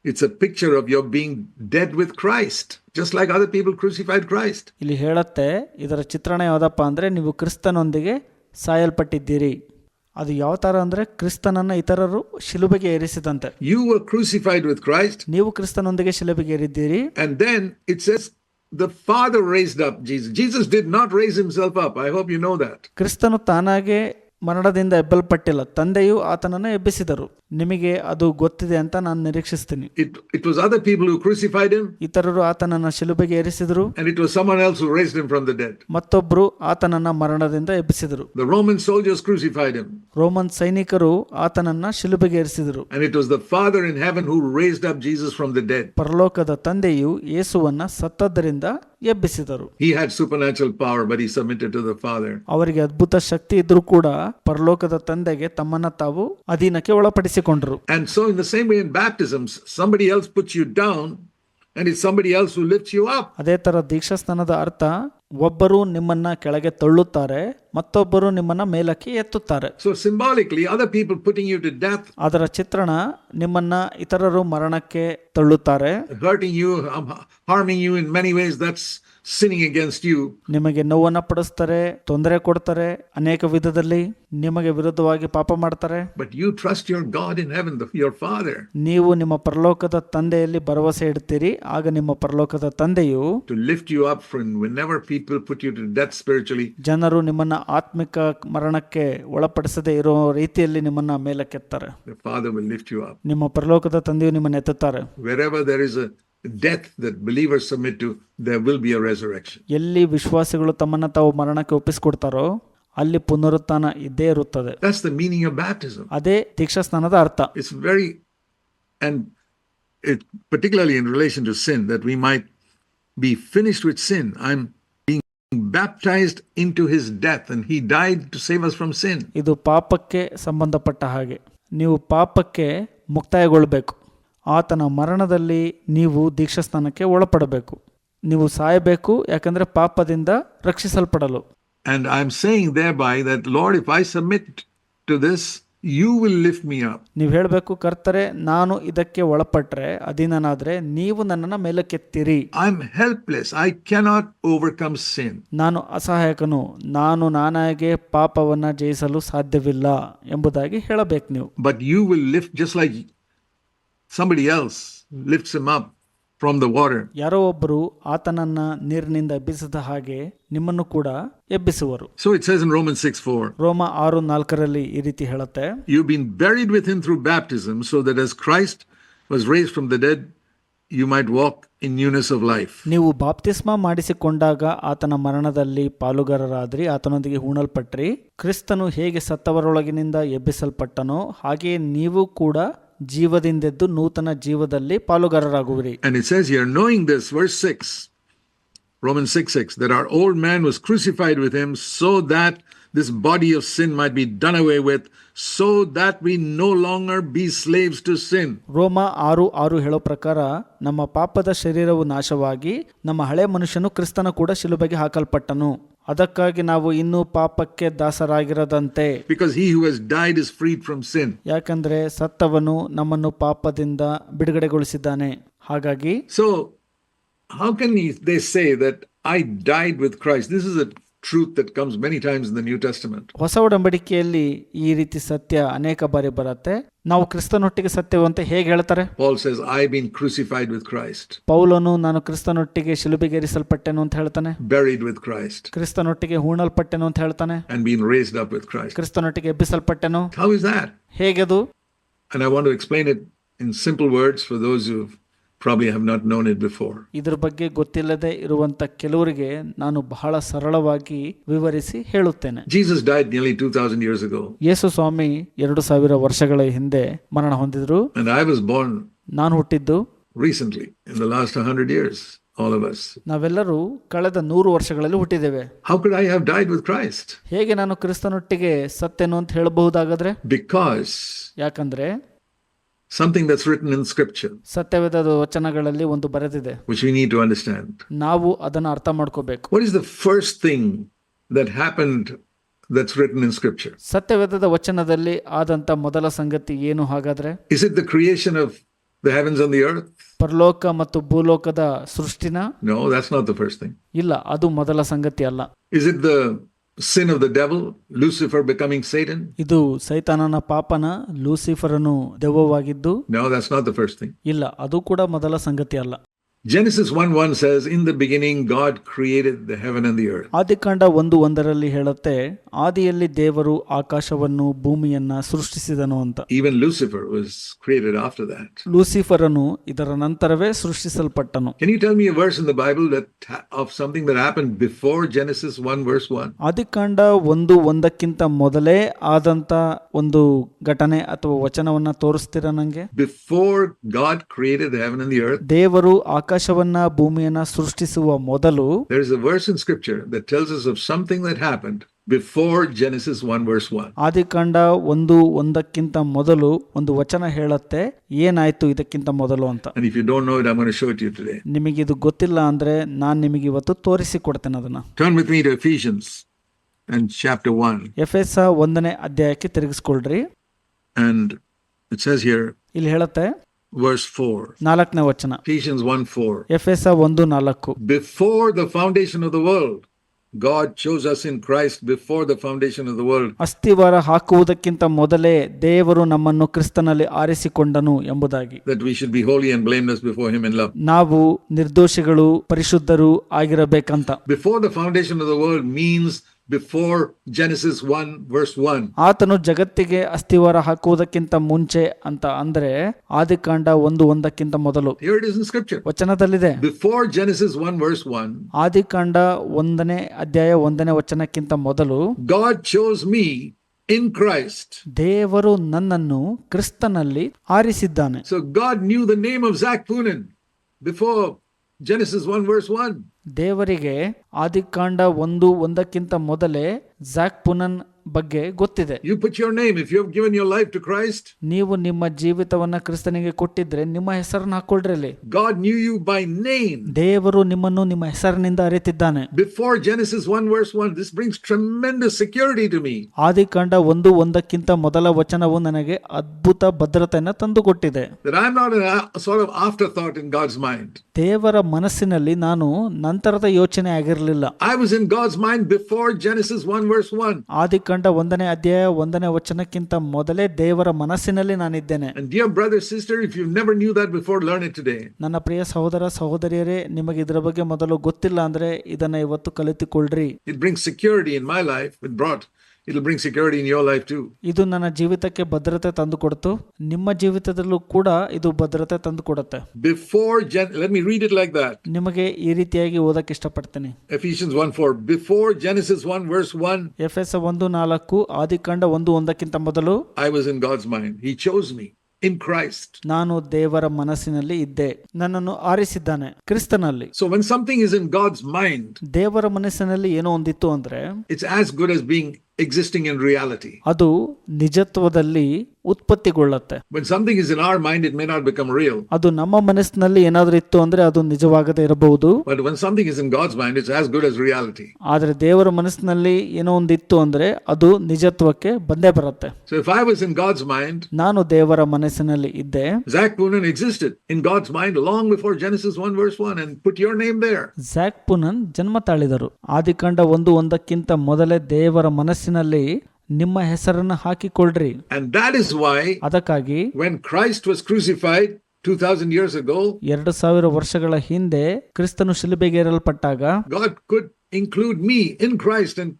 it's a picture of your being dead with Christ, just like other people crucified Christ. ಇಲ್ಲಿ ಹೇಳುತ್ತೆ ಇದರ ಚಿತ್ರಣ ಯಾವುದಪ್ಪ ಅಂದರೆ ನೀವು ಕ್ರಿಸ್ತನೊಂದಿಗೆ ಸಾಯಲ್ಪಟ್ಟಿದ್ದೀರಿ. ಅದು ಯಾವ ತರ ಅಂದ್ರೆ ಕ್ರಿಸ್ತನನ್ನ ಇತರರು ಶಿಲುಬೆಗೆ ಏರಿಸಿದಂತೆ. You were crucified with Christ, ನೀವು ಕ್ರಿಸ್ತನೊಂದಿಗೆ ಶಿಲುಬೆಗೆ ಏರಿದ್ದೀರಿ and then it says the Father raised up Jesus. Jesus did not raise himself up. I hope you know that. ಕ್ರಿಸ್ತನು ತಾನಾಗೆ ಮರಣದಿಂದ ಎಬ್ಬಲ್ಪಟ್ಟಿಲ್ಲ. ತಂದೆಯು ಆತನನ್ನು ಎಬ್ಬಿಸಿದರು. ನಿಮಗೆ ಅದು ಗೊತ್ತಿದೆ ಅಂತ ನಾನು ನಿರೀಕ್ಷಿಸ್ತೀನಿ. It was other people who crucified him ಇತರರು ಆತನನ್ನು ಶಿಲುಬೆಗೆ ಏರಿಸಿದರು. And it was someone else who raised him from the dead ಮತ್ತೊಬ್ಬರು ಆತನನ್ನು ಮರಣದಿಂದ ಎಬ್ಬಿಸಿದರು. The Roman soldiers crucified him Roman ಸೈನಿಕರು ಆತನನ್ನು ಶಿಲುಬೆಗೆ ಏರಿಸಿದರು. And it was the father in heaven who raised up Jesus from the dead ಪರಲೋಕದ ತಂದೆಯು ಯೇಸುವನ್ನು ಸತ್ತದರಿಂದ ಎಬ್ಬಿಸಿದರು. He had supernatural power but he submitted to the father ಅವರಿಗೆ ಅದ್ಭುತ ಶಕ್ತಿ ಇದ್ದರೂ ಕೂಡ ಪರಲೋಕದ ತಂದೆಗೆ ತಮ್ಮನ್ನ ತಾವು ಅಧೀನಕ್ಕೆ ಒಳಪಡಿಸಿಕೊಂಡರು And so, in the same way, in baptisms, somebody else puts you down, and it's somebody else who lifts you up. ಅದೇ ತರ ದೀಕ್ಷಾಸ್ನಾನದ ಅರ್ಥ ಒಬ್ಬರು ನಿಮ್ಮನ್ನ ಕೆಳಗೆ ತಳ್ಳುತ್ತಾರೆ ಮತ್ತೊಬ್ಬರು ನಿಮ್ಮನ್ನ ಮೇಲಕ್ಕೆ ಎತ್ತುತ್ತಾರೆ So, symbolically, other people putting you to death, ಅದರ ಚಿತ್ರಣ ನಿಮ್ಮನ್ನ ಇತರರು ಮರಣಕ್ಕೆ ತಳ್ಳುತ್ತಾರೆ hurting you, um, harming you in many ways, that's sinning against you. ನಿಮಗೆ ನೋವನ್ನ ಪಡಿಸ್ತಾರೆ ತೊಂದರೆ ಕೊಡ್ತಾರೆ ಅನೇಕ ವಿಧದಲ್ಲಿ ನಿಮಗೆ ವಿರುದ್ಧವಾಗಿ ಪಾಪ ಮಾಡ್ತಾರೆ But you trust your God in heaven, the, your Father, ನೀವು ನಿಮ್ಮ ಪರಲೋಕದ ತಂದೆಯಲ್ಲಿ ಭರವಸೆ ಇಡ್ತೀರಿ ಆಗ ನಿಮ್ಮ ಪರಲೋಕದ ತಂದೆಯು to lift you up from whenever people put you to death spiritually. ಜನರು ನಿಮ್ಮನ್ನ ಆತ್ಮಿಕ ಮರಣಕ್ಕೆ ಒಳಪಡಿಸದೆ ಇರೋ ರೀತಿಯಲ್ಲಿ ನಿಮ್ಮನ್ನ ಮೇಲಕ್ಕೆತ್ತಾರೆ The Father will lift you up. ನಿಮ್ಮ ಪರಲೋಕದ ತಂದೆಯು ನಿಮ್ಮನ್ನ ಎತ್ತುತ್ತಾರೆ Wherever there is a death that believers submit to, there will be a resurrection. ಎಲ್ಲಿ ವಿಶ್ವಾಸಿಗಳು ತಮ್ಮನ್ನ ತಾವು ಮರಣಕ್ಕೆ ಒಪ್ಪಿಸಿಕೊಡ್ತಾರೋ ಅಲ್ಲಿ ಪುನರುತ್ಥಾನ ಇದ್ದೇ ಇರುತ್ತದೆ That's the meaning of baptism. ಅದೇ ದೀಕ್ಷಾಸ್ನಾನದ ಅರ್ಥ It's very, and it particularly in relation to sin, that we might be finished with sin. I'm being baptized into his death, and he died to save us from sin. ಇದು ಪಾಪಕ್ಕೆ ಸಂಬಂಧಪಟ್ಟ ಹಾಗೆ ನೀವು ಪಾಪಕ್ಕೆ ಮುಕ್ತಾಯಗೊಳ್ಳಬೇಕು ಆತನ ಮರಣದಲ್ಲಿ ನೀವು ದೀಕ್ಷಾಸ್ನಾನಕ್ಕೆ ಒಳಪಡಬೇಕು ನೀವು ಸಾಯಬೇಕು ಯಾಕಂದ್ರೆ ಪಾಪದಿಂದ ರಕ್ಷಿಸಲ್ಪಡಲು And I'm saying thereby that, Lord, if I submit to this, you will lift me up. ನೀವು ಹೇಳಬೇಕು ಕರ್ತರೆ ನಾನು ಇದಕ್ಕೆ ಒಳಪಟ್ರೆ ಅಧೀನನಾದ್ರೆ ನೀವು ನನ್ನನ್ನು ಮೇಲಕ್ಕೆತ್ತಿರಿ I'm helpless. I cannot overcome sin. ನಾನು ಅಸಹಾಯಕನು ನಾನು ನಾನಾಗೆ ಪಾಪವನ್ನ ಜಯಿಸಲು ಸಾಧ್ಯವಿಲ್ಲ ಎಂಬುದಾಗಿ ಹೇಳಬೇಕು ನೀವು but you will lift just like somebody else lifts him up from the water. ಯಾರೋ ಒಬ್ಬರು ಆತನನ್ನ ನೀರಿನಿಂದ ಎಬ್ಬಿಸಿದ ಹಾಗೆ ನಿಮ್ಮನ್ನು ಕೂಡ ಎಬ್ಬಿಸುವರು So it says in Romans 6 4, ರೋಮ ಆರು ನಾಲ್ಕರಲ್ಲಿ ಈ ರೀತಿ ಹೇಳುತ್ತೆ You've been buried with him through baptism, so that as Christ was raised from the dead, you might walk in newness of life. ನೀವು ಬಾಪ್ತಿಸ್ಮ ಮಾಡಿಸಿಕೊಂಡಾಗ ಆತನ ಮರಣದಲ್ಲಿ ಪಾಲುಗಾರರಾದ್ರಿ ಆತನೊಂದಿಗೆ ಹೂಣಲ್ಪಟ್ರಿ ಕ್ರಿಸ್ತನು ಹೇಗೆ ಸತ್ತವರೊಳಗಿನಿಂದ ಎಬ್ಬಿಸಲ್ಪಟ್ಟನೋ ಹಾಗೆಯೇ ನೀವು ಕೂಡ ಜೀವದಿಂದೆದ್ದು ನೂತನ ಜೀವದಲ್ಲಿ ಪಾಲುಗಾರರಾಗುವಿರಿ And it says here, knowing this, verse 6, Romans 6 6, that our old man was crucified with him, so that this body of sin might be done away with, so that we no longer be slaves to sin. ರೋಮ ಆರು ಆರು ಹೇಳೋ ಪ್ರಕಾರ ನಮ್ಮ ಪಾಪದ ಶರೀರವು ನಾಶವಾಗಿ ನಮ್ಮ ಹಳೆ ಮನುಷ್ಯನು ಕ್ರಿಸ್ತನ ಕೂಡ ಶಿಲುಬೆಗೆ ಹಾಕಲ್ಪಟ್ಟನು ಅದಕ್ಕಾಗಿ ನಾವು ಇನ್ನೂ ಪಾಪಕ್ಕೆ ದಾಸರಾಗಿರದಂತೆ. ಬಿಕಾಸ್ ಫ್ರೀಡ್ ಫ್ರಮ್ ಸಿನ್ ಯಾಕಂದ್ರೆ ಸತ್ತವನು ನಮ್ಮನ್ನು ಪಾಪದಿಂದ ಬಿಡುಗಡೆಗೊಳಿಸಿದ್ದಾನೆ. ಹಾಗಾಗಿ so how can they say that I died with Christ this is a truth that comes many times in the New Testament. ಹೊಸ ಒಡಂಬಡಿಕೆಯಲ್ಲಿ ಈ ರೀತಿ ಸತ್ಯ ಅನೇಕ ಬಾರಿ ಬರುತ್ತೆ ನಾವು ಕ್ರಿಸ್ತನೊಟ್ಟಿಗೆ ಸತ್ಯವಂತ ಹೇಗೆ ಹೇಳ್ತಾರೆ Paul says, I've been crucified with Christ, ಪೌಲನು ನಾನು ಕ್ರಿಸ್ತನೊಟ್ಟಿಗೆ ಶಿಲುಬೆಗೇರಿಸಲ್ಪಟ್ಟೆನು ಅಂತ ಹೇಳ್ತಾನೆ buried with Christ, ಕ್ರಿಸ್ತನೊಟ್ಟಿಗೆ ಹೂಣಲ್ಪಟ್ಟೆನು ಅಂತ ಹೇಳ್ತಾನೆ and been raised up with Christ. ಕ್ರಿಸ್ತನೊಟ್ಟಿಗೆ ಎಬ್ಬಿಸಲ್ಪಟ್ಟೆನು How is that? ಹೇಗದು And I want to explain it in simple words for those who've probably have not known it before ಇದ್ರ ಬಗ್ಗೆ ಗೊತ್ತಿಲ್ಲದೆ ಇರುವಂತ ಕೆಲವರಿಗೆ ನಾನು ಬಹಳ ಸರಳವಾಗಿ ವಿವರಿಸಿ ಹೇಳುತ್ತೇನೆ. Jesus died nearly 2,000 years ago ಯೇಸು ಸ್ವಾಮಿ ಎರಡು ಸಾವಿರ ವರ್ಷಗಳ ಹಿಂದೆ ಮರಣ ಹೊಂದಿದ್ರು. ಅಂಡ್ ಐ ವಾಸ್ born ನಾನು ಹುಟ್ಟಿದ್ದು. Recently in the last 100 years all of us. ನಾವೆಲ್ಲರೂ ಕಳೆದ ನೂರು ವರ್ಷಗಳಲ್ಲಿ ಹುಟ್ಟಿದ್ದೇವೆ. How could I have died with Christ ಹೇಗೆ ನಾನು ಕ್ರಿಸ್ತನೊಟ್ಟಿಗೆ ಸತ್ತೆನು ಅಂತ ಹೇಳಬಹುದಾಗಾದ್ರೆ? ಬಿಕಾಸ್ ಯಾಕಂದ್ರೆ something that's written in Scripture, ಸತ್ಯವೇದದ ವಚನಗಳಲ್ಲಿ ಒಂದು ಬರೆದಿದೆ which we need to understand. ನಾವು ಅದನ್ನು ಅರ್ಥ ಮಾಡ್ಕೋಬೇಕು What is the first thing that happened that's written in Scripture? ಸತ್ಯವೇದದ ವಚನದಲ್ಲಿ ಆದಂತ ಮೊದಲ ಸಂಗತಿ ಏನು ಹಾಗಾದ್ರೆ Is it the creation of the heavens and the earth? ಪರಲೋಕ ಮತ್ತು ಭೂಲೋಕದ ಸೃಷ್ಟಿನ No, that's not the first thing. ಇಲ್ಲ ಅದು ಮೊದಲ ಸಂಗತಿ ಅಲ್ಲ Is it the sin of the devil, Lucifer becoming Satan? ಇದು ಸೈತಾನನ ಪಾಪನ ಲೂಸಿಫರನು ದೆವ್ವವಾಗಿದ್ದು No, that's not the first thing. ಇಲ್ಲ ಅದು ಕೂಡ ಮೊದಲ ಸಂಗತಿ ಅಲ್ಲ Genesis 1 1 says, In the beginning, God created the heaven and the earth. ಆದಿಕಾಂಡ ಒಂದು ಒಂದರಲ್ಲಿ ಹೇಳುತ್ತೆ ಆದಿಯಲ್ಲಿ ದೇವರು ಆಕಾಶವನ್ನು ಭೂಮಿಯನ್ನ ಸೃಷ್ಟಿಸಿದನು ಅಂತ Even Lucifer was created after that. ಲೂಸಿಫರನು ಇದರ ನಂತರವೇ ಸೃಷ್ಟಿಸಲ್ಪಟ್ಟನು Can you tell me a verse in the Bible that of something that happened before Genesis 1 verse 1? ಆದಿಕಾಂಡ ಒಂದು ಒಂದಕ್ಕಿಂತ ಮೊದಲೇ ಆದಂತ ಒಂದು ಘಟನೆ ಅಥವಾ ವಚನವನ್ನ ತೋರಿಸ್ತೀರಾ ನಂಗೆ Before God created the heaven and the earth, ದೇವರು ಆಕಾಶವನ್ನ ಭೂಮಿಯನ್ನ ಸೃಷ್ಟಿಸುವ ಮೊದಲು ಆದಿಕಾಂಡ ಒಂದು ಒಂದಕ್ಕಿಂತ ಮೊದಲು ಒಂದು ವಚನ ಹೇಳತ್ತೆ. ಏನಾಯ್ತು ಇದಕ್ಕಿಂತ ಮೊದಲು ಅಂತ? ನಿಮಗೆ ಇದು ಗೊತ್ತಿಲ್ಲ ಅಂದ್ರೆ ನಾನು ನಿಮಗೆ ಇವತ್ತು ತೋರಿಸಿ ಕೊಡ್ತೇನೆ ಅದನ್ನ ಟurn and chapter 1 ಎಫೆಸ서 1ನೇ ಅಧ್ಯಾಯಕ್ಕೆ ತಿರುಗಿಸ್ಕೊಳ್ರಿ. And it says here ಇಲ್ಲಿ ಹೇಳುತ್ತೆ verse 4. ನಾಲ್ಕನೇ ವಚನ Ephesians 1 4. ಎಫ್ ಎಸ್ ಒಂದು ನಾಲ್ಕು Before the foundation of the world, God chose us in Christ before the foundation of the world. ಅಸ್ಥಿವಾರ ಹಾಕುವುದಕ್ಕಿಂತ ಮೊದಲೇ ದೇವರು ನಮ್ಮನ್ನು ಕ್ರಿಸ್ತನಲ್ಲಿ ಆರಿಸಿಕೊಂಡನು ಎಂಬುದಾಗಿ that we should be holy and blameless before him in love. ನಾವು ನಿರ್ದೋಷಿಗಳು ಪರಿಶುದ್ಧರು ಆಗಿರಬೇಕಂತ Before the foundation of the world means before Genesis one verse one ಆತನು ಜಗತ್ತಿಗೆ ಅಸ್ಥಿವಾರ ಹಾಕುವುದಕ್ಕಿಂತ ಮುಂಚೆ ಅಂತ ಅಂದ್ರೆ ಆದಿಕಾಂಡ ಒಂದು ಒಂದಕ್ಕಿಂತ ಮೊದಲು. ವಚನದಲ್ಲಿದೆ. Before Genesis one verse one ಆದಿಕಾಂಡ ಒಂದನೇ ಅಧ್ಯಾಯ ಒಂದನೇ ವಚನಕ್ಕಿಂತ ಮೊದಲು God chose me in Christ ದೇವರು ನನ್ನನ್ನು ಕ್ರಿಸ್ತನಲ್ಲಿ ಆರಿಸಿದ್ದಾನೆ. So God knew the name of Zac Poonan before Genesis one verse one ದೇವರಿಗೆ ಆದಿಕಾಂಡ ಒಂದು ಒಂದಕ್ಕಿಂತ ಮೊದಲೇ ಜಾಕ್ ಪುನನ್ ಬಗ್ಗೆ ಗೊತ್ತಿದೆ You put your name. If you have given your life to Christ, ನೀವು ನಿಮ್ಮ ಜೀವಿತವನ್ನ ಕ್ರಿಸ್ತನಿಗೆ ಕೊಟ್ಟಿದ್ರೆ ನಿಮ್ಮ ಹೆಸರನ್ನ ಹಾಕೊಳ್ರಿ ಅಲ್ಲಿ God knew you by name ದೇವರು ನಿಮ್ಮನ್ನು ನಿಮ್ಮ ಹೆಸರಿನಿಂದ ಅರಿತಿದ್ದಾನೆ Before Genesis 1 verse 1, this brings tremendous security to me. ಆದಿಕಾಂಡ ಒಂದು ಒಂದಕ್ಕಿಂತ ಮೊದಲ ವಚನವು ನನಗೆ ಅದ್ಭುತ ಭದ್ರತೆಯನ್ನ ತಂದುಕೊಟ್ಟಿದೆ That I'm not a a sort of afterthought in God's mind. ದೇವರ ಮನಸ್ಸಿನಲ್ಲಿ ನಾನು ನಂತರದ ಯೋಚನೆ ಆಗಿರಲಿಲ್ಲ I was in God's mind before Genesis 1 verse 1. ಆದಿಕಾಂಡ ಉತ್ಕಂಡ ಒಂದನೇ ಅಧ್ಯಾಯ ಒಂದನೇ ವಚನಕ್ಕಿಂತ ಮೊದಲೇ ದೇವರ ಮನಸ್ಸಿನಲ್ಲಿ ನಾನಿದ್ದೇನೆ. ನನ್ನ ಪ್ರಿಯ ಸಹೋದರ ಸಹೋದರಿಯರೇ ನಿಮಗೆ ಇದರ ಬಗ್ಗೆ ಮೊದಲು ಗೊತ್ತಿಲ್ಲ ಅಂದ್ರೆ ಇದನ್ನ ಇವತ್ತು ಕಲಿತುಕೊಳ್ಳ್ರಿ it bring security in my life with broad it'll bring security in your life too. ಇದು ನನ್ನ ಜೀವಿತಕ್ಕೆ ಭದ್ರತೆ ತಂದುಕೊಡ್ತು ನಿಮ್ಮ ಜೀವಿತದಲ್ಲೂ ಕೂಡ ಇದು ಭದ್ರತೆ ತಂದುಕೊಡುತ್ತೆ Before, Gen- let me read it like that. ನಿಮಗೆ ಈ ರೀತಿಯಾಗಿ ಓದಕ್ಕೆ ಇಷ್ಟಪಡ್ತೀನಿ Ephesians 1 4. Before Genesis 1 verse 1, F S ಒಂದು ನಾಲ್ಕು ಆದಿಕಾಂಡ ಒಂದು ಒಂದಕ್ಕಿಂತ ಮೊದಲು I was in God's mind. He chose me in Christ. ನಾನು ದೇವರ ಮನಸ್ಸಿನಲ್ಲಿ ಇದ್ದೆ ನನ್ನನ್ನು ಆರಿಸಿದ್ದಾನೆ ಕ್ರಿಸ್ತನಲ್ಲಿ So when something is in God's mind, ದೇವರ ಮನಸ್ಸಿನಲ್ಲಿ ಏನೋ ಒಂದಿತ್ತು ಅಂದ್ರೆ it's as good as being existing in reality. ಅದು ನಿಜತ್ವದಲ್ಲಿ ಉತ್ಪತ್ತಿಗೊಳ್ಳುತ್ತೆ When something is in our mind, it may not become real. ಅದು ನಮ್ಮ ಮನಸ್ಸಿನಲ್ಲಿ ಏನಾದ್ರೂ ಇತ್ತು ಅಂದ್ರೆ ಅದು ನಿಜವಾಗದೇ ಇರಬಹುದು But when something is in God's mind, it's as good as reality. ಆದ್ರೆ ದೇವರ ಮನಸ್ಸಿನಲ್ಲಿ ಏನೋ ಒಂದಿತ್ತು ಅಂದ್ರೆ ಅದು ನಿಜತ್ವಕ್ಕೆ ಬಂದೇ ಬರುತ್ತೆ So if I was in God's mind, ನಾನು ದೇವರ ಮನಸ್ಸಿನಲ್ಲಿ ಇದ್ದೆ Zach Poonen existed in God's mind long before Genesis 1 verse 1 and put your name there. ಝ್ಯಾಕ್ ಪುನನ್ ಜನ್ಮ ತಾಳಿದರು ಆದಿಕಾಂಡ ಒಂದು ಒಂದಕ್ಕಿಂತ ಮೊದಲೇ ದೇವರ ಮನಸ್ಸಿನಲ್ಲಿ ನಿಮ್ಮ ಹೆಸರನ್ನು ಹಾಕಿಕೊಳ್ಳ್ರಿ And that is why ಅದಕ್ಕಾಗಿ when Christ was crucified 2000 years ago, ಎರಡು ಸಾವಿರ ವರ್ಷಗಳ ಹಿಂದೆ ಕ್ರಿಸ್ತನು ಶಿಲುಬೆಗೇರಲ್ಪಟ್ಟಾಗ God could include me in Christ and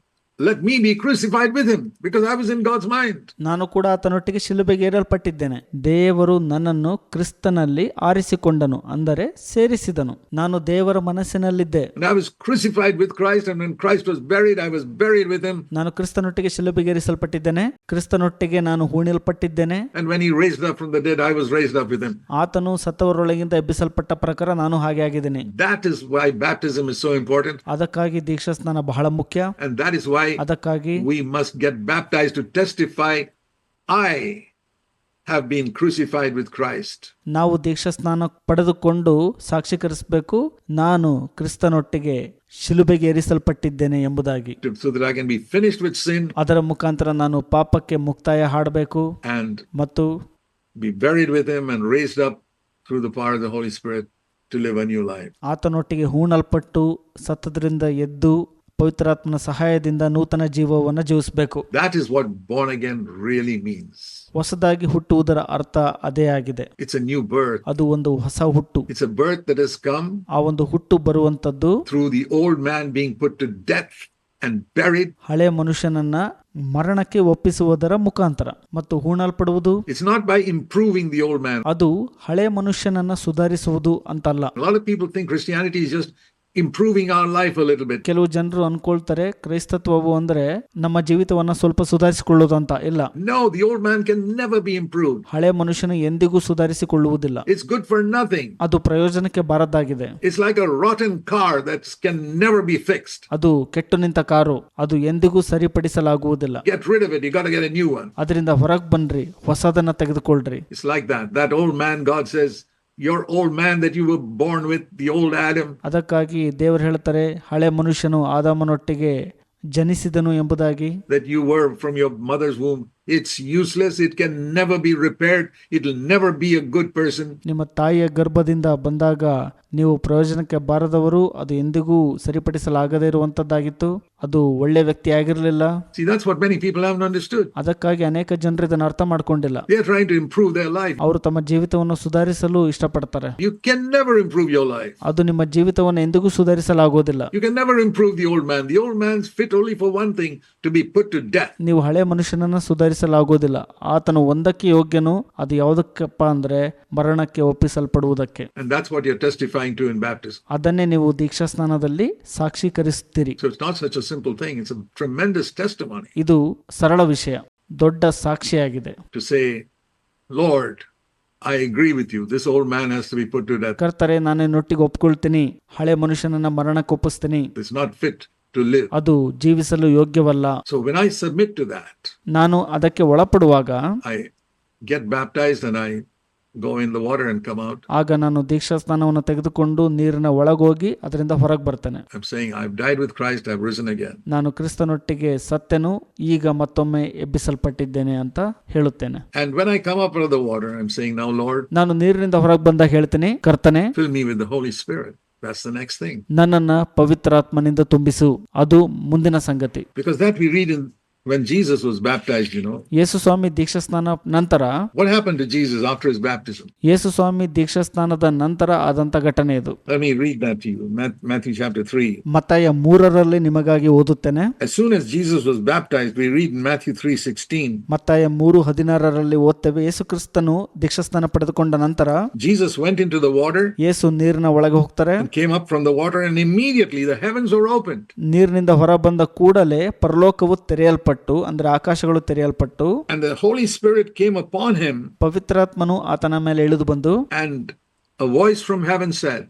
let me be crucified with him because I was in God's mind. ನಾನು ಕೂಡ ಆತನೊಟ್ಟಿಗೆ ಶಿಲುಬೆಗೆ ಏರಲ್ಪಟ್ಟಿದ್ದೇನೆ ದೇವರು ನನ್ನನ್ನು ಕ್ರಿಸ್ತನಲ್ಲಿ ಆರಿಸಿಕೊಂಡನು ಅಂದರೆ ಸೇರಿಸಿದನು ನಾನು ದೇವರ ಮನಸ್ಸಿನಲ್ಲಿದ್ದೆ I was crucified with Christ, and when Christ was buried, I was buried with him. ನಾನು ಕ್ರಿಸ್ತನೊಟ್ಟಿಗೆ ಶಿಲುಬೆಗೆ ಏರಿಸಲ್ಪಟ್ಟಿದ್ದೇನೆ ಕ್ರಿಸ್ತನೊಟ್ಟಿಗೆ ನಾನು ಹೂಣಿಲ್ಪಟ್ಟಿದ್ದೇನೆ And when he raised up from the dead, I was raised up with him. ಆತನು ಸತ್ತವರೊಳಗಿಂದ ಎಬ್ಬಿಸಲ್ಪಟ್ಟ ಪ್ರಕಾರ ನಾನು ಹಾಗೆ ಆಗಿದ್ದೇನೆ That is why baptism is so important. ಅದಕ್ಕಾಗಿ ದೀಕ್ಷಾ ಸ್ನಾನ ಬಹಳ ಮುಖ್ಯ And that is why ಅದಕ್ಕಾಗಿ we must get baptise to testify I have been crucified with Christ ನಾವು ದೀಕ್ಷಾ ಸ್ನಾನ ಪಡೆದುಕೊಂಡು ಸಾಕ್ಷೀಕರಿಸಬೇಕು ನಾನು ಕ್ರಿಸ್ತನೊಟ್ಟಿಗೆ ಶಿಲುಬೆಗೆ ಏರಿಸಲ್ಪಟ್ಟಿದ್ದೇನೆ ಎಂಬುದಾಗಿ. ಅದರ ಮುಖಾಂತರ ನಾನು ಪಾಪಕ್ಕೆ ಮುಕ್ತಾಯ ಹಾಡಬೇಕು. ಮತ್ತು ಆತನೊಟ್ಟಿಗೆ ಹೂಣಲ್ಪಟ್ಟು ಸತ್ತದ್ರಿಂದ ಎದ್ದು ಪವಿತ್ರಾತ್ಮನ ಸಹಾಯದಿಂದ ನೂತನ ಜೀವವನ್ನು ಜೀವಿಸಬೇಕು. That is what born again really means ಹೊಸದಾಗಿ ಹುಟ್ಟುವುದರ ಅರ್ಥ ಅದೇ ಆಗಿದೆ. It's new birth. ಅದು ಒಂದು ಹೊಸ ಹುಟ್ಟು. It's birth that has come ಆ ಒಂದು ಹುಟ್ಟು ಬರುವಂತದ್ದು through the old man being put to death and buried. ಹಳೆ ಮನುಷ್ಯನನ್ನ ಮರಣಕ್ಕೆ ಒಪ್ಪಿಸುವುದರ ಮುಖಾಂತರ. ಮತ್ತು ಹೂಣಲ್ಪಡುವುದು? It's not by improving the old man ಅದು ಹಳೆ ಮನುಷ್ಯನನ್ನ ಸುಧಾರಿಸುವುದು ಅಂತಲ್ಲ. A lot of people improving our life ಅಲ್ಲಿ ಕೆಲವು ಜನರು ಅನ್ಕೊಳ್ತಾರೆ ಕ್ರೈಸ್ತತ್ವವು ಅಂದ್ರೆ ನಮ್ಮ ಜೀವಿತವನ್ನ ಸ್ವಲ್ಪ ಸುಧಾರಿಸಿಕೊಳ್ಳೋದು ಅಂತ. ಇಲ್ಲ. No the man can never be improve ಹಳೆ ಮನುಷ್ಯನ ಎಂದಿಗೂ ಸುಧಾರಿಸಿಕೊಳ್ಳುವುದಿಲ್ಲ. ಇಟ್ಸ್ ಗುಡ್ ಫಾರ್ ನಥಿಂಗ್ ಅದು ಪ್ರಯೋಜನಕ್ಕೆ ಬಾರದಾಗಿದೆ. It's like a rotten car that can never be fixed ಅದು ಕೆಟ್ಟು ನಿಂತ ಕಾರು ಅದು ಎಂದಿಗೂ ಸರಿಪಡಿಸಲಾಗುವುದಿಲ್ಲ. ನ್ಯೂ ಅದರಿಂದ ಹೊರಗೆ ಬನ್ರಿ ಹೊಸದನ್ನ ತೆಗೆದುಕೊಳ್ಳ್ರಿ it's like that that old man God's says your old man that you were born with, the old Adam, ಅದಕ್ಕಾಗಿ ದೇವರು ಹೇಳ್ತಾರೆ ಹಳೆ ಮನುಷ್ಯನು ಆದಾಮನೊಟ್ಟಿಗೆ ಜನಿಸಿದನು ಎಂಬುದಾಗಿ that you were from your mother's womb, it's useless. It can never be repaired. It'll never be a good person. ನಿಮ್ಮ ತಾಯಿಯ ಗರ್ಭದಿಂದ ಬಂದಾಗ ನೀವು ಪ್ರಯೋಜನಕ್ಕೆ ಬಾರದವರು ಅದು ಎಂದಿಗೂ ಸರಿಪಡಿಸಲಾಗದೇ ಇರುವಂತದ್ದಾಗಿತ್ತು ಅದು ಒಳ್ಳೆ ವ್ಯಕ್ತಿ ಆಗಿರಲಿಲ್ಲ. ಅದಕ್ಕಾಗಿ ಅನೇಕ ಜನರು ಇದನ್ನು ಅರ್ಥ ಮಾಡ್ಕೊಂಡಿಲ್ಲ. ಅವರು ತಮ್ಮ ಜೀವಿತವನ್ನು ಸುಧಾರಿಸಲು ಇಷ್ಟಪಡ್ತಾರೆ you can never improve your life. ಅದು ನಿಮ್ಮ ಜೀವಿತವನ್ನು ಎಂದಿಗೂ ಸುಧಾರಿಸಲಾಗುವುದಿಲ್ಲ you can never improve the old man. The old man fit only for one thing to be put to death. ನೀವು ಹಳೆ ಮನುಷ್ಯನನ್ನ ಸುಧಾರಿಸಲಾಗುವುದಿಲ್ಲ ಆತನು ಒಂದಕ್ಕೆ ಯೋಗ್ಯನು ಅದು ಯಾವುದಕ್ಕಪ್ಪ ಅಂದ್ರೆ ಮರಣಕ್ಕೆ ಒಪ್ಪಿಸಲ್ಪಡುವುದಕ್ಕೆ And that's what you're testifying to in baptism. ಅದನ್ನೇ ನೀವು ದೀಕ್ಷಾ ಸ್ನಾನದಲ್ಲಿ ಸಾಕ್ಷೀಕರಿಸ್ತೀರಿ ಸಿಂಪಲ್ ಥಿಂಗ್ ಇದು ಸರಳ ವಿಷಯ. ದೊಡ್ಡ ಸಾಕ್ಷಿಯಾಗಿದೆ. To say Lord I agree this old man has to put to death ನಾನು ನೊಟ್ಟಿಗೆ ಒಪ್ಪಿಕೊಳ್ತೀನಿ ಹಳೆ ಮನುಷ್ಯನನ್ನ ಮರಣಕ್ಕೆ ಒಪ್ಪಿಸ್ತೀನಿ. ಅದು ಜೀವಿಸಲು ಯೋಗ್ಯವಲ್ಲ. So when I submit to that ನಾನು ಅದಕ್ಕೆ ಒಳಪಡುವಾಗ I get baptised I go in the water and come out. ಆಗ ನಾನು ದೀಕ್ಷಾ ಸ್ನಾನವನ್ನು ತೆಗೆದುಕೊಂಡು ನೀರಿನ ಒಳಗೋಗಿ ಅದರಿಂದ ಹೊರಗೆ ಬರ್ತೇನೆ I'm saying, I've died with Christ, I've risen again. ನಾನು ಕ್ರಿಸ್ತನೊಟ್ಟಿಗೆ ಸತ್ಯನು ಈಗ ಮತ್ತೊಮ್ಮೆ ಎಬ್ಬಿಸಲ್ಪಟ್ಟಿದ್ದೇನೆ ಅಂತ ಹೇಳುತ್ತೇನೆ And when I come up out of the water, I'm saying, Now, Lord, ನಾನು ನೀರಿನಿಂದ ಹೊರಗೆ ಬಂದಾಗ ಹೇಳ್ತೀನಿ ಕರ್ತನೆ fill me with the Holy Spirit. That's the next thing. ನನ್ನನ್ನ ಪವಿತ್ರಾತ್ಮನಿಂದ ತುಂಬಿಸು ಅದು ಮುಂದಿನ ಸಂಗತಿ Because that we read in when Jesus was baptized, you know. ಯೇಸು ಸ್ವಾಮಿ ದೀಕ್ಷಾ ಸ್ನಾನ ನಂತರ What happened to Jesus after his baptism? ಯೇಸು ಸ್ವಾಮಿ ದೀಕ್ಷಾ ಸ್ನಾನದ ನಂತರ ಆದಂತ ಘಟನೆ ಇದು Let me read that to you. Mat- Matthew chapter 3. ಮತ್ತಾಯ ಮೂರರಲ್ಲಿ ನಿಮಗಾಗಿ ಓದುತ್ತೇನೆ As soon as Jesus was baptized, we read in Matthew 3:16, ಮತ್ತಾಯ ಮೂರು ಹದಿನಾರರಲ್ಲಿ ಓದ್ತೇವೆ ಯೇಸು ಕ್ರಿಸ್ತನು ದೀಕ್ಷಾ ಸ್ನಾನ ಪಡೆದುಕೊಂಡ ನಂತರ Jesus went into the water ಯೇಸು ನೀರಿನ ಒಳಗೆ ಹೋಗ್ತಾರೆ and came up from the water, and immediately the heavens were opened. ನೀರಿನಿಂದ ಹೊರ ಬಂದ ಕೂಡಲೇ ಪರಲೋಕವು ತೆರೆಯಲ್ಪಟ್ಟು ಪಟ್ಟು ಅಂದ್ರೆ ಆಕಾಶಗಳು ತೆರೆಯಲ್ಪಟ್ಟು ಪವಿತ್ರಾತ್ಮನು ಆತನ ಮೇಲೆ ಇಳಿದು ಬಂದು and voice from heaven said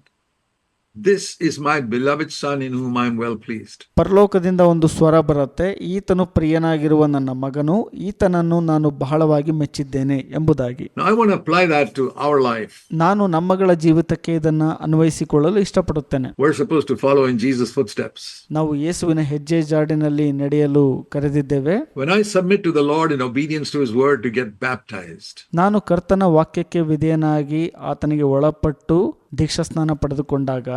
This is my beloved Son in whom I am well pleased. ಪರಲೋಕದಿಂದ ಒಂದು ಸ್ವರ ಬರುತ್ತೆ ಈತನು ಪ್ರಿಯನಾಗಿರುವ ನನ್ನ ಮಗನು ಈತನನ್ನು ನಾನು ಬಹಳವಾಗಿ ಮೆಚ್ಚಿದ್ದೇನೆ ಎಂಬುದಾಗಿ Now, I want to apply that to our life. ನಾನು ನಮ್ಮಗಳ ಜೀವಿತಕ್ಕೆ ಇದನ್ನ ಅನ್ವಯಿಸಿಕೊಳ್ಳಲು ಇಷ್ಟಪಡುತ್ತೇನೆ We're supposed to follow in Jesus' footsteps. ನಾವು ಯೇಸುವಿನ ಹೆಜ್ಜೆ ಜಾಡಿನಲ್ಲಿ ನಡೆಯಲು ಕರೆದಿದ್ದೇವೆ When I submit to the Lord in obedience to His word to get baptized, ನಾನು ಕರ್ತನ ವಾಕ್ಯಕ್ಕೆ ವಿಧೇಯನಾಗಿ ಆತನಿಗೆ ಒಳಪಟ್ಟು ದೀಕ್ಷಾ ಸ್ನಾನ ಪಡೆದುಕೊಂಡಾಗ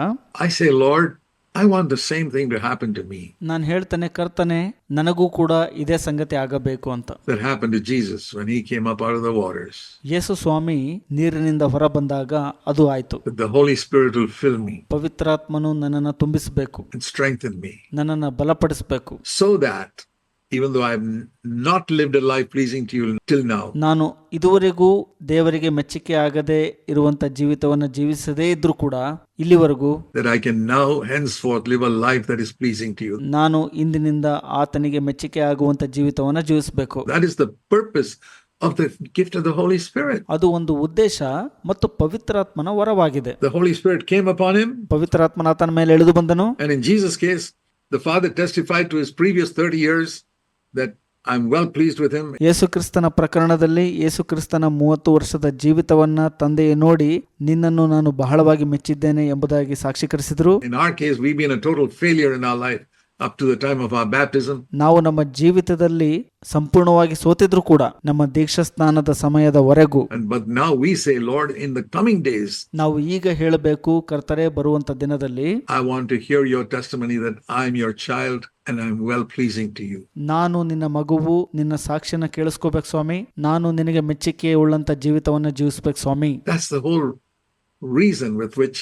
I say Lord I want the same thing to happen to me ನಾನು ಹೇಳ್ತಾನೆ ಕರ್ತನೆ ನನಗೂ ಕೂಡ ಇದೇ ಸಂಗತಿ ಆಗಬೇಕು ಅಂತ. That happen to Jesus when he came up out of the waters. ಯೇಸು ಸ್ವಾಮಿ ನೀರಿನಿಂದ ಹೊರ ಬಂದಾಗ ಅದು ಆಯಿತು. The holy spirit will fill me ಪವಿತ್ರಾತ್ಮನು ನನ್ನನ್ನ ತುಂಬಿಸಬೇಕು ಇಟ್ ಸ್ಟ್ರೆಂಥನ್ ಮೀ ನನ್ನನ್ನ ಬಲಪಡಿಸಬೇಕು. So that even though I've not lived a life pleasing to you till now, ನಾನು ಇದುವರೆಗೂ ದೇವರಿಗೆ ಮೆಚ್ಚುಗೆ ಆಗದೆ ಇರುವಂತ ಜೀವಿತವನ್ನು ಜೀವಿಸದೇ ಇದ್ರೂ ಕೂಡ ಇಲ್ಲಿವರೆಗೂ that I can now henceforth live a life that is pleasing to you. ನಾನು ಇಂದಿನಿಂದ ಆತನಿಗೆ ಮೆಚ್ಚುಗೆ ಆಗುವಂತ ಜೀವಿತವನ್ನು ಜೀವಿಸಬೇಕು That is the purpose of the gift of the Holy Spirit. ಅದು ಒಂದು ಉದ್ದೇಶ ಮತ್ತು ಪವಿತ್ರಾತ್ಮನ ವರವಾಗಿದೆ The Holy Spirit came upon him, ಪವಿತ್ರಾತ್ಮನ ಆತನ ಮೇಲೆ ಇಳಿದು ಬಂದನು and in Jesus' case, the Father testified to his previous 30 years that I'm well pleased with him. ಯೇಸು ಕ್ರಿಸ್ತನ ಪ್ರಕರಣದಲ್ಲಿ ಯೇಸು ಕ್ರಿಸ್ತನ ಮೂವತ್ತು ವರ್ಷದ ಜೀವಿತವನ್ನ ತಂದೆಯೇ ನೋಡಿ ನಿನ್ನನ್ನು ನಾನು ಬಹಳವಾಗಿ ಮೆಚ್ಚಿದ್ದೇನೆ ಎಂಬುದಾಗಿ ಸಾಕ್ಷೀಕರಿಸಿದರು In our case, we've been a total failure in our life up to the time of our baptism. ನಾವು ನಮ್ಮ ಜೀವಿತದಲ್ಲಿ ಸಂಪೂರ್ಣವಾಗಿ ಸೋತಿದ್ರು ಕೂಡ ನಮ್ಮ ದೀಕ್ಷಾ ಸ್ನಾನದ ಸಮಯದವರೆಗೂ And but now we say, Lord, in the coming days, ನಾವು ಈಗ ಹೇಳಬೇಕು ಕರ್ತರೆ ಬರುವಂತ ದಿನದಲ್ಲಿ I want to hear your testimony that I'm your child and I'm well pleasing to you. ನಾನು ನಿನ್ನ ಮಗುವು ನಿನ್ನ ಸಾಕ್ಷಿನ ಕೇಳಿಸ್ಕೋಬೇಕು ಸ್ವಾಮಿ ನಾನು ನಿನಗೆ ಮೆಚ್ಚುಗೆ ಉಳ್ಳಂತ ಜೀವಿತವನ್ನ ಜೀವಿಸ್ಬೇಕು ಸ್ವಾಮಿ That's the whole reason with which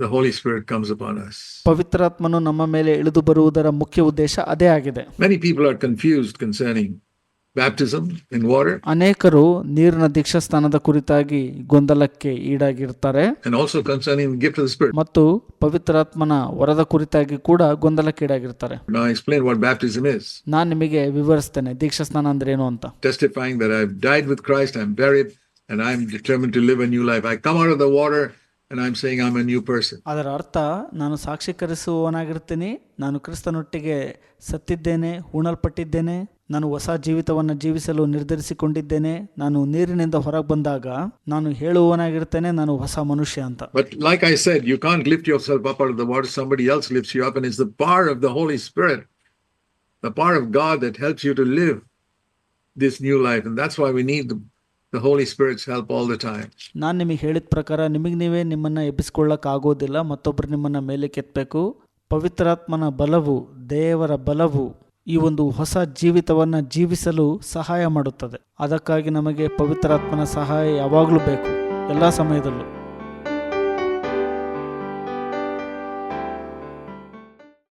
the Holy Spirit comes upon us. ಪವಿತ್ರಾತ್ಮನು ನಮ್ಮ ಮೇಲೆ ಇಳಿದು ಬರುವುದರ ಮುಖ್ಯ ಉದ್ದೇಶ ಅದೇ ಆಗಿದೆ Many people are confused concerning baptism in water ಅನೇಕರು ನೀರಿನ ದೀಕ್ಷಾಸ್ಥಾನದ ಕುರಿತಾಗಿ ಗೊಂದಲಕ್ಕೆ ಈಡಾಗಿರ್ತಾರೆ and also concerning the gift of the Spirit. ಮತ್ತು ಪವಿತ್ರಾತ್ಮನ ವರದ ಕುರಿತಾಗಿ ಕೂಡ ಗೊಂದಲಕ್ಕೆ ಈಡಾಗಿರ್ತಾರೆ Now I explain what baptism is. ನಾನು ನಿಮಗೆ ವಿವರಿಸ್ತೇನೆ ದೀಕ್ಷಾಸ್ನಾನ ಅಂದ್ರೆ ಏನು ಅಂತ Testifying that I've died with Christ, I'm buried, and I'm determined to live a new life. I come out of the water and I'm saying I'm a new person. ಅದರ ಅರ್ಥ ನಾನು ಸಾಕ್ಷೀಕರಿಸುವವನಾಗಿರ್ತೀನಿ ನಾನು ಕ್ರಿಸ್ತನೊಟ್ಟಿಗೆ ಸತ್ತಿದ್ದೇನೆ ಉಣಲ್ಪಟ್ಟಿದ್ದೇನೆ ನಾನು ಹೊಸ ಜೀವಿತವನ್ನು ಜೀವಿಸಲು ನಿರ್ಧರಿಸಿಕೊಂಡಿದ್ದೇನೆ ನಾನು ನೀರಿನಿಂದ ಹೊರಗೆ ಬಂದಾಗ ನಾನು ಹೇಳುವವನಾಗಿರ್ತೇನೆ ನಾನು ಹೊಸ ಮನುಷ್ಯ ಅಂತ But like I said, you can't lift yourself up out of the water, somebody else lifts you up, and it's the power of the Holy Spirit, the power of God that helps you to live this new life. And that's why we need the, the Holy Spirit's help all the time. ನಾನು ನಿಮಗೆ ಹೇಳಿದ ಪ್ರಕಾರ ನಿಮಗೆ ನೀವೇ ನಿಮ್ಮನ್ನು ಎಬ್ಬಿಸ್ಕೊಳ್ಳೋಕೆ ಆಗೋದಿಲ್ಲ ಮತ್ತೊಬ್ಬರು ನಿಮ್ಮನ್ನು ಮೇಲೆ ಕೆತ್ತಬೇಕು ಪವಿತ್ರಾತ್ಮನ ಬಲವು, ದೇವರ ಬಲವು ಈ ಒಂದು ಹೊಸ ಜೀವಿತವನ್ನು ಜೀವಿಸಲು ಸಹಾಯ ಮಾಡುತ್ತದೆ. ಅದಕ್ಕಾಗಿ ನಮಗೆ ಪವಿತ್ರಾತ್ಮನ ಸಹಾಯ ಯಾವಾಗಲೂ ಬೇಕು. ಎಲ್ಲ ಸಮಯದಲ್ಲೂ.